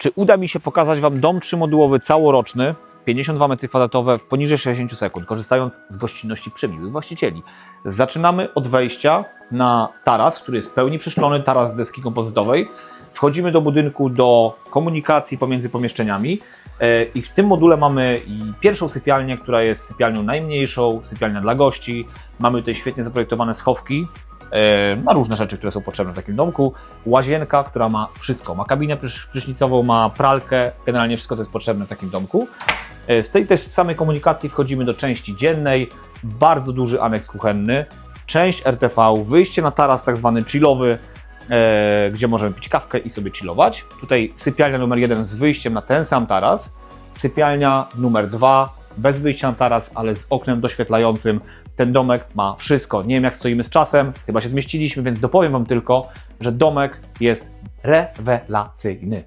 Czy uda mi się pokazać Wam dom trzymodułowy całoroczny, 52 m2 w poniżej 60 sekund, korzystając z gościnności przemiłych właścicieli? Zaczynamy od wejścia na taras, który jest w pełni przyszklony, taras z deski kompozytowej. Wchodzimy do budynku do komunikacji pomiędzy pomieszczeniami i w tym module mamy pierwszą sypialnię, która jest sypialnią najmniejszą, sypialnia dla gości. Mamy tutaj świetnie zaprojektowane schowki e, na różne rzeczy, które są potrzebne w takim domku. Łazienka, która ma wszystko. Ma kabinę prysz- prysznicową, ma pralkę, generalnie wszystko, co jest potrzebne w takim domku. E, Z tej też samej komunikacji wchodzimy do części dziennej. Bardzo duży aneks kuchenny, część RTV, wyjście na taras tak zwany chillowy, e, gdzie możemy pić kawkę i sobie chillować. Tutaj sypialnia numer jeden z wyjściem na ten sam taras. Sypialnia numer dwa bez wyjścia na taras, ale z oknem doświetlającym. Ten domek ma wszystko. Nie wiem, jak stoimy z czasem, chyba się zmieściliśmy, więc dopowiem Wam tylko, że domek jest rewelacyjny.